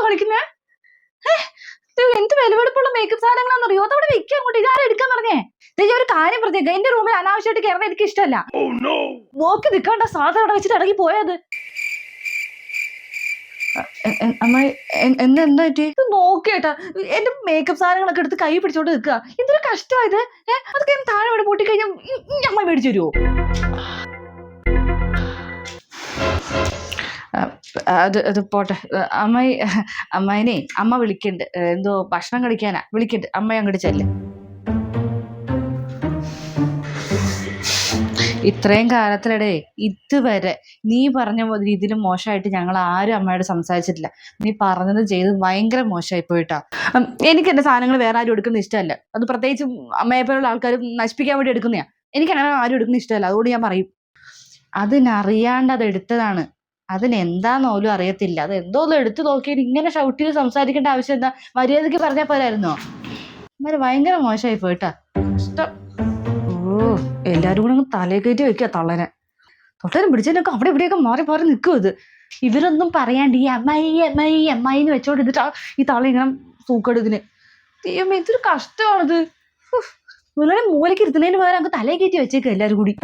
കാണിക്കുന്നേ? എന്ത് വിലവെടുപ്പുള്ള മേക്കപ്പ് സാധനങ്ങളാണെന്നറിയോ അതവിടെ വെക്കാൻ അങ്ങോട്ട്. ഇതാരും എടുക്കാൻ പറഞ്ഞേ? ദേ, ഒരു കാര്യം പ്രത്യേക എന്റെ റൂമിൽ അനാവശ്യമായിട്ട് കയറുന്ന എനിക്ക് ഇഷ്ടമല്ല. നോക്കി നിൽക്കേണ്ട. സാധനം അവിടെ വെച്ചിട്ട് ഇറങ്ങി പോയത് അമ്മ എന്താ എന്താ പറ്റി? ഇത് നോക്കേട്ടാ എന്റെ മേക്കപ്പ് സാധനങ്ങളൊക്കെ എടുത്ത് കൈ പിടിച്ചോണ്ട് നിൽക്കുക എന്തൊരു കഷ്ടമായത് ഏഹ് അതൊക്കെ ഞാൻ താഴെ ഇവിടെ പൂട്ടി കഴിഞ്ഞാൽ അമ്മ മേടിച്ചു തരുമോ അത് അത് പോട്ടെ. അമ്മായി അമ്മായിനെ അമ്മ വിളിക്കണ്ട്. എന്തോ ഭക്ഷണം കഴിക്കാനാ. വിളിക്കണ്ട്. അമ്മ അങ്ങോട്ട് ചെല്ല്. ഇത്രയും കാലത്തിലിടെ ഇതുവരെ നീ പറഞ്ഞ പോലെ ഇതിലും മോശമായിട്ട് ഞങ്ങൾ ആരും അമ്മയോട് സംസാരിച്ചിട്ടില്ല. നീ പറഞ്ഞത് ചെയ്ത് ഭയങ്കര മോശമായി പോയിട്ടാ. എനിക്ക് എന്റെ സാധനങ്ങൾ വേറെ ആരും എടുക്കുന്ന ഇഷ്ടമല്ല. അത് പ്രത്യേകിച്ച് അമ്മയെ പോലുള്ള ആൾക്കാർ നശിപ്പിക്കാൻ വേണ്ടി എടുക്കുന്നതാ എനിക്ക് അങ്ങനെ ആരും എടുക്കുന്ന ഇഷ്ടമല്ല. അതുകൊണ്ട് ഞാൻ പറയും. അതിനറിയാണ്ട് അത് എടുത്തതാണ്. അതിന് എന്താന്ന് പോലും അറിയത്തില്ല. അത് എന്തോന്നും എടുത്തു നോക്കിയിട്ട് ഇങ്ങനെ ഷൗട്ട് ചെയ്ത് സംസാരിക്കേണ്ട ആവശ്യം എന്താ? മര്യാദയ്ക്ക് പറഞ്ഞാൽ പോരായിരുന്നോ? അന്നേരം ഭയങ്കര മോശമായി പോയിട്ടാ ഇഷ്ടം. ഓ എല്ലാരും കൂടെ അങ്ങ് തലേ കയറ്റി വെക്കുക തള്ളനെ. തൊട്ടനും പിടിച്ചതിനൊക്കെ അവിടെ ഇവിടെയൊക്കെ മാറി മാറി നിൽക്കും ഇത്. ഇവരൊന്നും പറയാണ്ട് ഈ അമ്മായി അമ്മായി അമ്മായി എന്ന് വെച്ചോണ്ട് ഇതിട്ടാ ഈ തള്ള ഇങ്ങനെ സൂക്കെടുതിന് ദൈവമേ ഇതൊരു കഷ്ടമാണിത്. മൂലക്ക് ഇരുത്തുന്നതിന് പകരം അങ്ങ് തലേ കയറ്റി വെച്ചേക്കുക എല്ലാരും കൂടി.